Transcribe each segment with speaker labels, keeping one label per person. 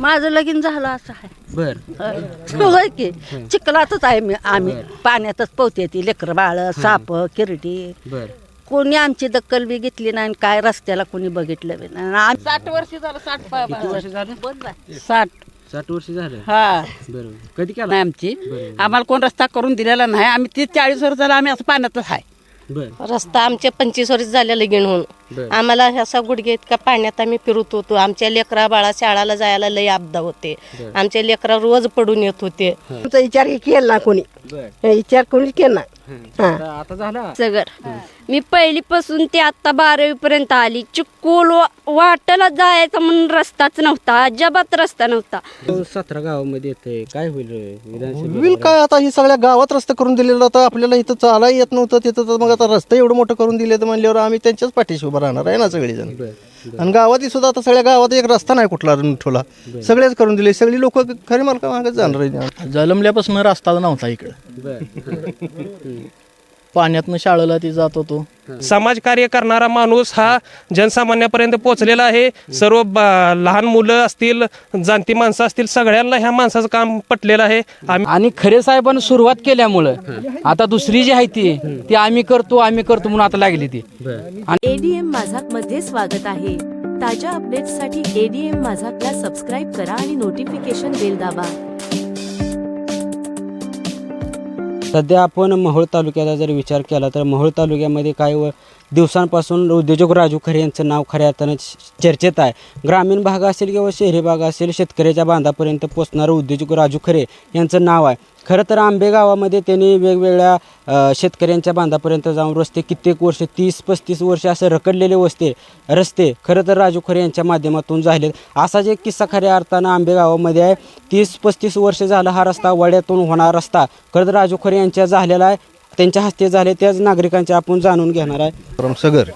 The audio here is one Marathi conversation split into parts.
Speaker 1: माझं लगीन झालं असं आहे.
Speaker 2: बर.
Speaker 1: होय की. चिखलातच आहे मी आम्ही. पाण्यातच पोहते ती लेकर बाळ साप किरटी
Speaker 2: बर.
Speaker 1: कोणी आमची दक्कल बी घेतली नाही आणि काय रस्त्याला कोणी बघितलं बी नाही. आणि साठ वर्ष झालं साठ
Speaker 2: किती वर्ष झालं?
Speaker 3: साठ.
Speaker 2: साठ वर्ष झालं?
Speaker 3: हा.
Speaker 2: बरोबर कधी केला?
Speaker 3: नाही आमची.
Speaker 2: बरोबर.
Speaker 3: आम्हाला कोण रस्ता करून दिलेला नाही. आम्ही तीस चाळीस वर्ष झालं आम्ही असं पाण्यातच आहे.
Speaker 2: बर.
Speaker 4: रस्ता आमचे पंचवीस वर्ष झाले लगीन होऊन आम्हाला असा गुडघे इतका पाण्यात आम्ही फिरत होतो. आमच्या लेकरा बाळा शाळाला जायला लय आपदा होते. आमच्या लेकरा रोज पडून येत होते.
Speaker 5: तुमचा विचार केला ना कोणी? विचार कोणी केला?
Speaker 6: सगर मी पहिलीपासून ते आता बारावी पर्यंत आली चिक्कोल वाटला जायचा म्हणून रस्ताच नव्हता. अजिबात रस्ता नव्हता.
Speaker 2: सतरा गावामध्ये येते काय होईल?
Speaker 7: काय आता? ही सगळ्या गावात रस्ता करून दिलेला होता. आपल्याला इथं चाला येत नव्हतं. तिथं तर मग आता रस्ता एवढं मोठं करून दिले तर म्हणल्यावर आम्ही त्यांच्याच पाठीशी उभं राहणार आहे ना सगळेजण. आणि गावातही सुद्धा आता सगळ्या गावात एक रस्ता नाही कुठला ठेवला. सगळेच करून दिले. सगळी लोक खरी मालका मागत जाणार आहे
Speaker 8: जलमल्यापासून रस्ता नव्हता इकडं. पाण्यातनं शाळेला ती जात होतो.
Speaker 9: समाजकार्य करणारा माणूस हा जनसामान्यापर्यंत पोहोचलेला आहे. सर्व ब- लहान मुलं असतील जाणती माणसं असतील सगळ्यांना ह्या माणसाचं काम पटलेलं आहे. आम्ही
Speaker 10: आणि खरे साहेबांनी सुरुवात केल्यामुळं आता दुसरी जी आहे ती ती आम्ही करतो आम्ही करतो म्हणून आता लागली ती.
Speaker 11: एडीएम माझाकमध्ये स्वागत आहे. ताज्या अपडेट्ससाठी एडीएम माझाकला सबस्क्राईब करा आणि नोटिफिकेशन बेल दाबा.
Speaker 2: सध्या आपण मोहोळ तालुक्याचा जर विचार केला तर मोहोळ तालुक्यामध्ये काय व दिवसांपासून उद्योजक राजू खरे यांचं नाव खऱ्या अर्थानं च- चर्चेत आहे. ग्रामीण भाग असेल किंवा शहरी भाग असेल शेतकऱ्याच्या बांधापर्यंत पोचणारं उद्योजक राजू खरे यांचं नाव आहे. खरं तर आंबे गावामध्ये त्यांनी वेगवेगळ्या शेतकऱ्यांच्या बांधापर्यंत जाऊन रस्ते कित्येक वर्ष तीस पस्तीस वर्ष असं रखडलेले वस्ते रस्ते खरं तर राजू खरे यांच्या माध्यमातून झालेत. असाच एक किस्सा खऱ्या अर्थानं आंबे गावामध्ये आहे. तीस पस्तीस वर्ष झालं हा रस्ता वड्यातून होणारा रस्ता. खरं तर राजू खरे यांच्या झालेला आहे. त्यांच्या हस्ते झाले त्याच नागरिकांच्या आपण जाणून घेणार आहे.
Speaker 7: सगर.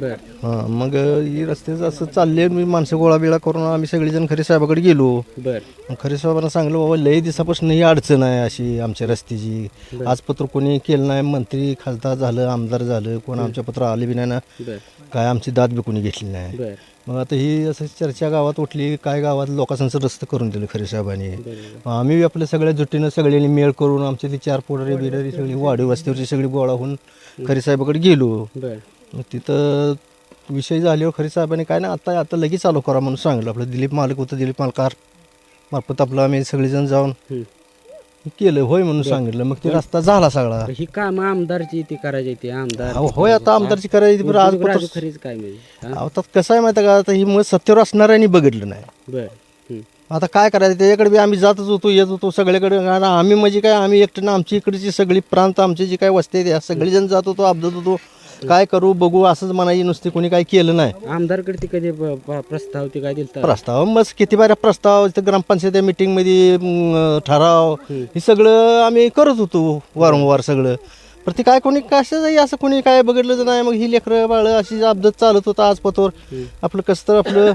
Speaker 2: बर.
Speaker 7: हां मग ही रस्त्याचं असं चालले मी माणसं गोळा बिळा करून आम्ही सगळेजण खरे साहेबाकडे गेलो.
Speaker 2: बर.
Speaker 7: मग खरे साहेबांना सांगलं बाबा लय दिवसापासून ही अडचण आहे अशी आमच्या रस्त्याची. आज पत्र कोणी केलं नाही मंत्री खासदार झालं आमदार झालं कोण आमच्या पत्र आले बी नाही ना.
Speaker 2: बर.
Speaker 7: काय आमची दाद बी कोणी घेतली नाही.
Speaker 2: बर.
Speaker 7: मग आता ही असं चर्चा गावात उठली काय गावात लोकांचं रस्ते करून दिलं खरे साहेबांनी. मग आम्ही आपल्या सगळ्या जुटीनं सगळ्यांनी मेळ करून आमची ती चार पोडरी बिडरी सगळी वाढी वस्तीवरची सगळी गोळा होऊन खरे साहेबाकडे गेलो. मग तिथं विषय झाल्यावर खरे साहेबांनी काय ना आता आता लगेच चालू करा म्हणून सांगितलं. आपलं दिलीप मालक होतं दिलीप मालकार मार्फत आपलं आम्ही सगळेजण जाऊन. केलं होय म्हणून सांगितलं. मग ते रस्ता झाला सगळा.
Speaker 2: ही काम आमदारची ती करायची ती आमदार
Speaker 7: अहो, होय आता आमदारची करायची पण आज
Speaker 2: राजू खरेच काय म्हणजे?
Speaker 7: अहो, आता कसं आहे माहिती आहे का? आता ही मग सत्तेवर असणाऱ्यांनी बघितलं नाही.
Speaker 2: बर.
Speaker 7: आता काय करायचं? त्याच्याकडे बी आम्ही जातच होतो येत होतो सगळ्याकडे. कारण आम्ही म्हणजे काय आम्ही एकटं आमची इकडची सगळी प्रांत आमची जी काय वस्ती आहे त्या सगळेजण जात होतो अपदत होतो. काय करू बघू असंच म्हणायची नुसती कोणी काय केलं नाही.
Speaker 2: आमदारकडे ती कधी प्रस्ताव ते काय दिलता?
Speaker 7: प्रस्ताव मस्त किती बाऱ्या प्रस्ताव इथं ग्रामपंचायत मीटिंगमध्ये म, ठराव हे सगळं आम्ही करत होतो वारंवार सगळं. पण ते काय कोणी कशाचंही असं कोणी काय बघितलं नाही. मग ही लेकरं बाळं अशी अपदत चालत होतं आज पतोर आपलं कसं तर आपलं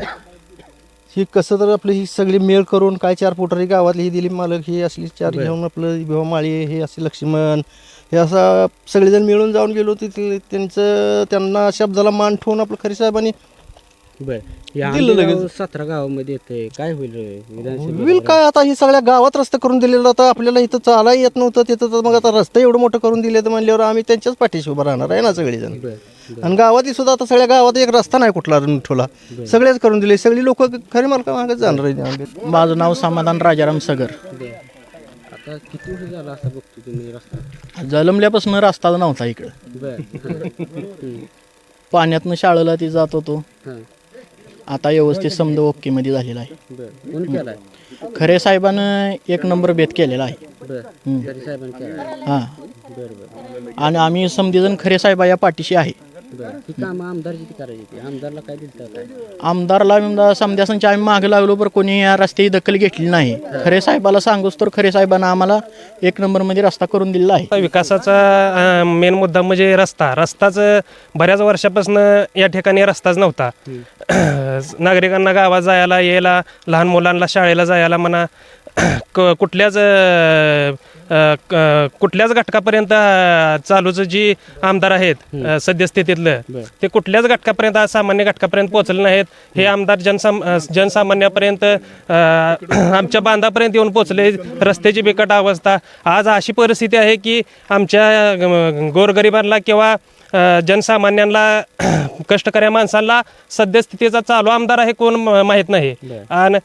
Speaker 7: ही कसं तर आपलं ही सगळी मेळ करून काय चार पोटारी गावातली ही दिलीप मालक ही असली चार घेऊन आपलं विभा माळी हे असे लक्ष्मण हे असं सगळेजण मिळून जाऊन गेलो तिथे त्यांचं त्यांना शब्दाला मान ठेवून आपलं खरी साहेबांनी
Speaker 2: बर. या
Speaker 7: दिलं
Speaker 2: आंबेगाव
Speaker 7: लगेच.
Speaker 2: सतरा गावामध्ये येते काय होईल
Speaker 7: होईल काय आता ही सगळ्या गावात रस्ता करून दिलेला होता आपल्याला इथं चाला येत नव्हतं तिथं तर मग आता रस्ता एवढं मोठं करून दिले तर म्हणल्यावर आम्ही त्यांच्याच पाठीशी उभं राहणार आहे ना सगळेजण.
Speaker 2: बर
Speaker 7: आणि गावातही सुद्धा आता सगळ्या गावात एक रस्ता नाही कुठला ठेवला. सगळेच करून दिले. सगळी लोक खरी मालका मागत जाणार आहे
Speaker 8: माझं नाव समाधान राजाराम सगर.
Speaker 2: बर. आता किती वर्ष झाला असं बघतो तुम्ही रस्ता?
Speaker 8: जलमल्यापासून रस्ता नव्हता इकडं.
Speaker 2: बर. हम्म.
Speaker 8: पाण्यातनं शाळेला ती जात होतो.
Speaker 2: हां.
Speaker 8: आता व्यवस्थित समजा ओकेमध्ये झालेला आहे.
Speaker 2: बर कोण केलाय.
Speaker 8: खरे साहेबानं एक नंबर बेत केलेला आहे.
Speaker 2: बर
Speaker 8: हम्म.
Speaker 2: तरी साहेबांनी केलाय.
Speaker 8: हां.
Speaker 2: बर बर.
Speaker 8: आणि आम्ही समजेजण खरे साहेबा या पाठीशी आहे.
Speaker 2: बर. ही कामं आमदारची ती करायची ती. आमदारला काय दिलता काय
Speaker 8: आमदारला समध्यासांच्या आम्ही मागे लागलो पण कोणी या रस्त्याची दखल घेतली नाही. खरे साहेबाला सांगूच तर खरे साहेबांना आम्हाला एक नंबरमध्ये रस्ता करून दिलेला आहे.
Speaker 9: विकासाचा मेन मुद्दा म्हणजे रस्ता. रस्ताच बऱ्याच वर्षापासून या ठिकाणी रस्ताच नव्हता. नागरिकांना गावात जायला यायला लहान मुलांना शाळेला जायला म्हणा क- कुठल्याच कुठल्याच घटकापर्यंत चालूचं जी आमदार आहेत सद्यस्थितीतलं ते कुठल्याच घटकापर्यंत सामान्य घटकापर्यंत पोहोचले नाहीत. हे आमदार जनसाम जनसामान्यापर्यंत आमच्या बांधापर्यंत येऊन पोहोचले. रस्त्याची बिकट अवस्था. आज अशी परिस्थिती आहे की आमच्या गोरगरिबांना किंवा जनसामान्यांना कष्टकऱ्या माणसांना सद्यस्थितीचा चालू आमदार आहे कोण माहीत नाही. आणि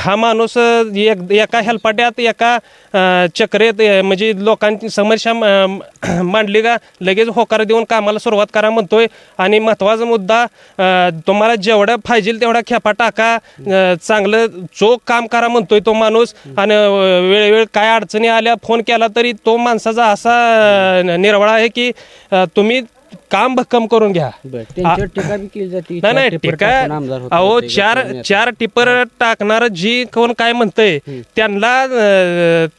Speaker 9: हा माणूस एक एका हेलपाट्यात एका अ, चक्रेत म्हणजे लोकांची समस्या मांडली का लगेच होकार देऊन कामाला सुरुवात करा म्हणतोय. आणि महत्त्वाचा मुद्दा तुम्हाला जेवढं पाहिजे तेवढा खेपा टाका. चांगलं चोख काम करा म्हणतोय तो माणूस. आणि वेळोवेळ काय अडचणी आल्या फोन केला तरी तो माणसाचा असा निर्वाळा आहे की तुम्ही काम भक्कम करून घ्या.
Speaker 2: त्यांच्यावर टीका बी केली जाते.
Speaker 9: नाही टिका अहो चार चार टिपर टाकणार जी कोण काय म्हणतंय त्यांना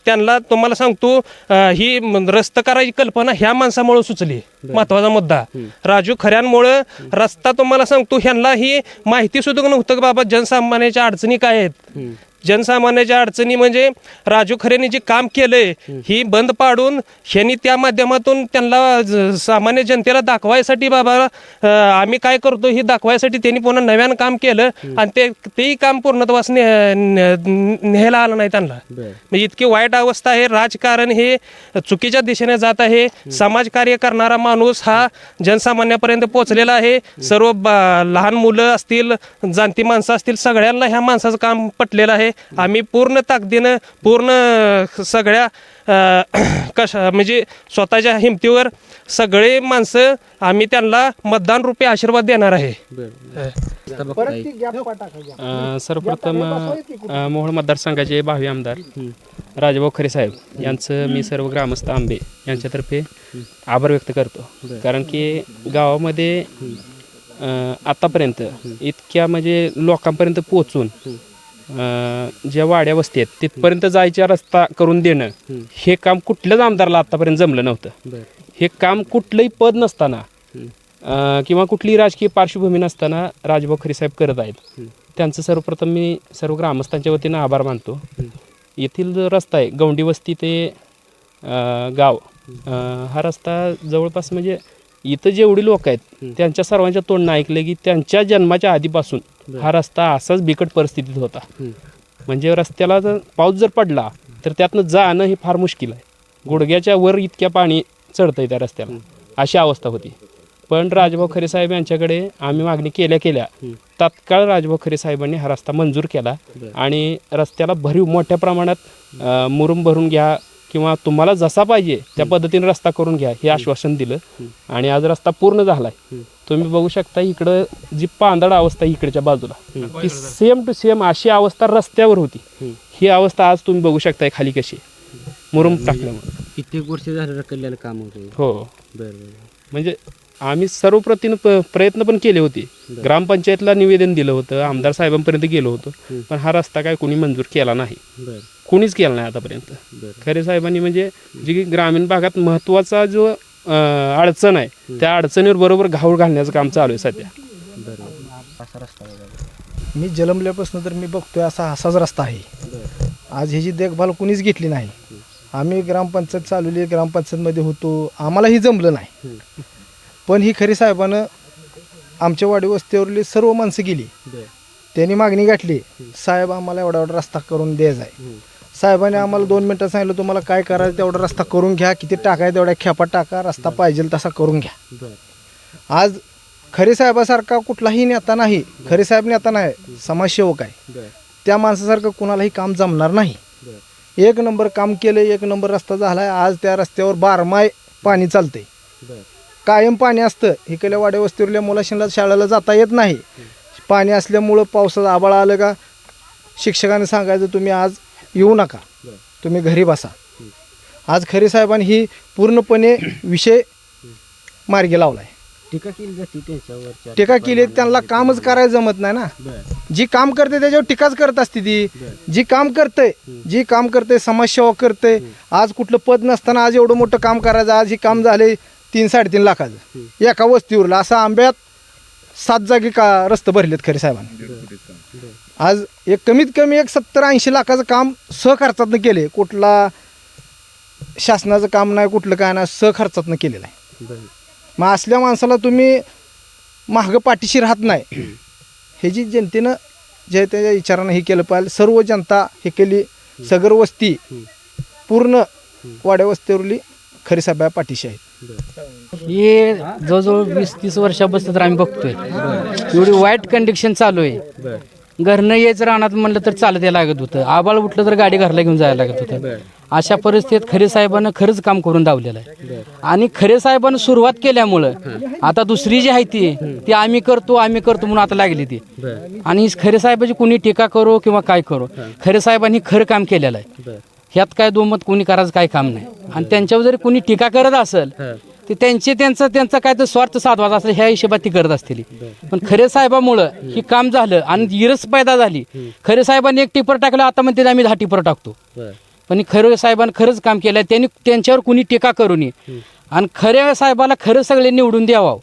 Speaker 9: त्यांना तुम्हाला सांगतो ही रस्त करायची कल्पना ह्या माणसामुळे सुचली. महत्त्वाचा मुद्दा. राजू खऱ्यांमुळं रस्ता तुम्हाला सांगतो ह्यांना ही माहिती सुद्धा नव्हतं की बाबा जनसामान्याच्या अडचणी काय आहेत. जनसामान्याच्या अडचणी म्हणजे राजू खरेने जे काम केलंय ही बंद पाडून ह्यांनी त्या माध्यमातून त्यांना सामान्य जनतेला दाखवायसाठी बाबा आम्ही काय करतो हे दाखवायसाठी त्यांनी पुन्हा नव्यानं काम केलं आणि ते तेही काम पूर्णत्वास न्यायला आलं नाही त्यांना. म्हणजे इतकी वाईट अवस्था आहे राजकारण हे चुकीच्या दिशेने जात आहे समाजकार्य करणारा माणूस हा जनसामान्यापर्यंत पोहोचलेला आहे. सर्व बा- लहान मुलं असतील जाणती माणसं असतील सगळ्यांना ह्या माणसाचं काम पटलेलं आहे. आम्ही पूर्ण ताकदीनं पूर्ण सगळ्या कशा म्हणजे स्वतःच्या हिमतीवर सगळे माणसं आम्ही त्यांना मतदान रूपी आशीर्वाद देणार आहे.
Speaker 12: सर्वप्रथम मोहोळ मतदारसंघाचे भावी आमदार राजाभाऊ खरे साहेब यांचं मी सर्व ग्रामस्थ आंबे यांच्यातर्फे आभार व्यक्त करतो. कारण की गावामध्ये आतापर्यंत इतक्या म्हणजे लोकांपर्यंत पोचून अ, ज्या वाड्या वस्ती आहेत तिथपर्यंत जायचा रस्ता करून देणं हे काम कुठल्याच आमदारला आतापर्यंत जमलं नव्हतं. हे काम कुठलंही पद नसताना अ, किंवा कुठलीही राजकीय पार्श्वभूमी नसताना राजभाऊ खरे साहेब करत आहेत. त्यांचं सर्वप्रथम मी सर्व ग्रामस्थांच्या वतीनं आभार मानतो. येथील जो रस्ता आहे गौंडी वस्ती ते अ, गाव अ, हा रस्ता जवळपास म्हणजे इथं जेवढी लोक आहेत त्यांच्या सर्वांच्या तोंडनं ऐकलं की त्यांच्या जन्माच्या आधीपासून हा रस्ता असाच बिकट परिस्थितीत होता. म्हणजे रस्त्याला जर पाऊस जर पडला तर त्यातनं जाणं हे फार मुश्किल आहे. गुडघ्याच्या वर इतक्या पाणी चढतंय त्या रस्त्याला. अशी अवस्था होती. पण राजभाऊ खरे साहेब यांच्याकडे आम्ही मागणी केल्या केल्या तात्काळ राजभाऊ खरे साहेबांनी हा रस्ता मंजूर केला आणि रस्त्याला भरीव मोठ्या प्रमाणात मुरुम भरून घ्या किंवा तुम्हाला जसा पाहिजे त्या पद्धतीने रस्ता करून घ्या हे आश्वासन दिलं. आणि आज रस्ता पूर्ण झालाय. तुम्ही बघू शकता इकडं जी पांदड अवस्था आहे इकडच्या बाजूला ती सेम टू सेम अशी अवस्था रस्त्यावर होती. ही अवस्था आज तुम्ही बघू शकताय खाली कशी. मुरुम टाकल्यामुळे.
Speaker 2: कित्येक वर्ष झालं रखडलेलं काम होतं.
Speaker 12: हो.
Speaker 2: बरं.
Speaker 12: म्हणजे आम्ही सर्वप्रतीनं प प्रयत्न पण केले होते. ग्रामपंचायतला निवेदन दिलं होतं आमदार साहेबांपर्यंत गेलो होतो. पण हा रस्ता काय कोणी मंजूर केला नाही.
Speaker 2: बरं.
Speaker 12: कोणीच केला नाही आतापर्यंत.
Speaker 2: बरं.
Speaker 12: खरे साहेबांनी म्हणजे जी ग्रामीण भागात महत्त्वाचा जो अं, अडचण आहे त्या अडचणीवर बरोबर घाऊळ घालण्याचं काम चालू आहे सध्या.
Speaker 2: असा रस्ता.
Speaker 13: मी जन्मल्यापासून तर मी बघतोय असा असाच रस्ता आहे. आज ह्याची देखभाल कोणीच घेतली नाही. आम्ही ग्रामपंचायत चालवली ग्रामपंचायतमध्ये होतो. आम्हालाही जमलं नाही. पण ही खरी साहेबानं आमच्या वाडी वस्तीवरली सर्व माणसं गेली. त्यांनी मागणी गाठली साहेब आम्हाला एवढा एवढा रस्ता करून द्यायचा आहे साहेबांनी आम्हाला दोन मिनटं सांगितलं तुम्हाला काय करायचं तेवढा रस्ता करून घ्या किती टाकाय तेवढ्या खेपा टाका रस्ता पाहिजे तसा करून घ्या. आज खरे साहेबासारखा कुठलाही नेता नाही खरे साहेब नेता नाही समाजसेवक आहे. त्या माणसासारखं कुणालाही काम जमणार नाही. एक नंबर काम केलं एक नंबर रस्ता झालाय आज त्या रस्त्यावर बारमाय पाणी चालतंय. कायम पाणी असतं. इकडल्या वाड्या वस्तीवरल्या मुलाशीला शाळेला जाता येत नाही. पाणी असल्यामुळं पावसाचं आबाळ आलं का? शिक्षकाने सांगायचं तुम्ही आज येऊ नका. तुम्ही घरी बसा. आज खरे साहेबांनी ही पूर्णपणे विषय मार्गी लावलाय.
Speaker 2: टीका केली जाते त्यांच्यावर
Speaker 13: टीका केली त्यांना कामच करायला जमत नाही ना. जी काम करते त्याच्यावर टीकाच करत असते ती. जी काम करते जी काम करते समाजसेवा करते आज कुठलं पद नसताना आज एवढं मोठं काम करायचं आज हे काम झाले तीन साडेतीन लाखाचं. एका वस्तीवरला असं आंब्यात सात जागी का रस्ते भरलेत खरे साहेबांनी. आज एक कमीत कमी एक सत्तर ऐंशी लाखाचं काम सहखर्चातनं केले कुठला शासनाचं काम नाही कुठलं काय नाही सहखर्चातनं केलेलं आहे. मग असल्या माणसाला तुम्ही मागं पाठीशी राहत नाही. हे जी जनतेनं जे त्याच्या विचारानं हे केलं पाहिजे. सर्व जनता हे केली. सगर वस्ती पूर्ण वाड्या वस्तीवरली खरी सभा पाठीशी आहेत.
Speaker 10: हे जवळजवळ वीस तीस वर्षापासून तर आम्ही बघतोय. एवढी वाईट कंडिशन चालू आहे. घरनं यायचं राहणार म्हणलं तर चालत यायला लागत होतं. आबाळ उठलं तर गाडी घरला घेऊन जायला लागत होतं. अशा परिस्थितीत खरे साहेबांना खरंच काम करून दावलेलं आहे. आणि खरे साहेबांना सुरुवात केल्यामुळं आता दुसरी जी आहे ती ती आम्ही करतो आम्ही करतो म्हणून आता लागली ती. आणि खरे साहेबाची कुणी टीका करो किंवा काय करो खरे साहेबांनी खरं काम केलेलं आहे. ह्यात काय दोमत कुणी करायचं काय काम नाही. आणि त्यांच्यावर जरी कुणी टीका करत असेल ते त्यांचे त्यांचं त्यांचा काय तर स्वार्थ साधवायचा असेल ह्या हिशोबात ती करत असतील. पण खरे साहेबामुळं ही काम झालं आणि इरस पैदा झाली. खरे साहेबांनी एक टिपर टाकलं आता म्हणते आम्ही दहा टिपर टाकतो. पण खरे साहेबांनी खरंच काम केलं त्यांनी त्यांच्यावर कुणी टीका करू नये. आणि खऱ्या साहेबाला खरं सगळे निवडून द्यावं.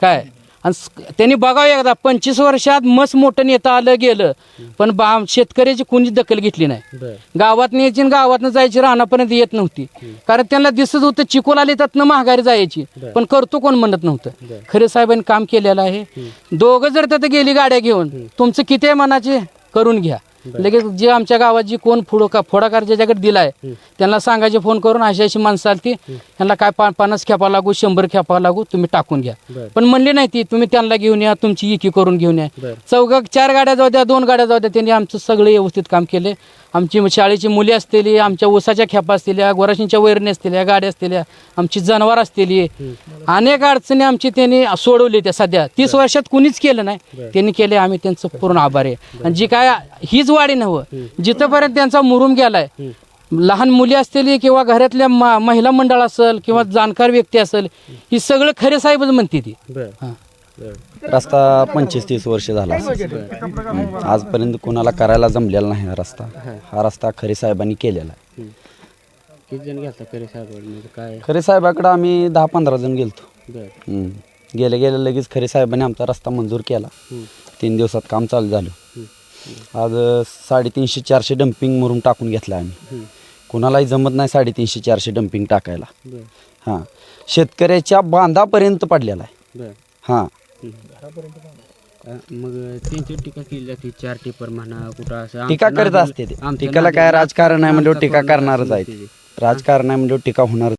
Speaker 10: काय? आणि त्यांनी बघावं एकदा पंचवीस वर्षात मस्त मोठं नेता आलं गेलं. पण बा शेतकऱ्याची कुणीच दखल घेतली नाही. गावात न्यायची आणि गावातनं जायची रानापर्यंत येत नव्हती. कारण त्यांना दिसत होतं चिकोल आली त्यातनं महागारी जायची. पण करतो कोण म्हणत नव्हतं. खरे साहेबांनी काम केलेलं आहे. दोघं जर तिथं गेली गाड्या घेऊन तुमचं किती मनाचे? करून घ्या. लगेच जे आमच्या गावात जी कोण पुढं का फोडाकार ज्याच्याकडे दिलाय त्यांना सांगायचे फोन करून अशी अशी माणसं आली ती त्यांना काय पा पन्नास खेपा लागू शंभर खेपा लागू तुम्ही टाकून घ्या. पण म्हणले नाही ती तुम्ही त्यांना घेऊन या तुमची इकी करून घेऊन या. चौघ चार गाड्या जाऊ द्या दोन गाड्या जाऊ द्या त्यांनी आमचं सगळे व्यवस्थित काम केले. आमची शाळेची मुली असलेली आमच्या ऊसाच्या खेपा असलेल्या गोराशींच्या वैरणी असलेल्या गाड्या असलेल्या आमची जनावर असलेली अनेक अडचणी आमची त्यांनी सोडवली त्या सध्या. तीस वर्षात कुणीच केलं नाही. त्यांनी केले आम्ही त्यांचं पूर्ण आभार आहे. आणि जी काय हीच वाढी नव्हं. जिथंपर्यंत त्यांचा मुरुम गेलाय लहान मुली असतील किंवा घरातल्या महिला मंडळ असेल किंवा जाणकार व्यक्ती असेल ही सगळं खरे साहेबच म्हणते ती.
Speaker 2: रस्ता पंचवीस तीस वर्ष झाला. असेल. आजपर्यंत कोणाला करायला जमलेला नाही हा रस्ता. हा रस्ता खरे साहेबांनी केलेला आहे. किती जण गेलता खरे साहेबांनी काय? खरे साहेबाकडे आम्ही दहा पंधरा जण गेलतो. गेले गेले लगेच खरे साहेबांनी आमचा रस्ता मंजूर केला. तीन दिवसात काम चालू झालं. आज अ, साडेतीनशे चारशे डम्पिंग मुरुम टाकून घेतला आम्ही. कोणालाही जमत नाही साडेतीनशे चारशे डम्पिंग टाकायला. हां. शेतकऱ्याच्या बांधापर्यंत पडलेला आहे. हां.
Speaker 14: मग त्यांची टीका केली जाते चार टिपर म्हणा कुठं असं
Speaker 2: टीका करत असते ते टीकाला काय राजकारण आहे म्हणजे टीका करणारच आहे. राजकारण आहे म्हणजे टीका होणार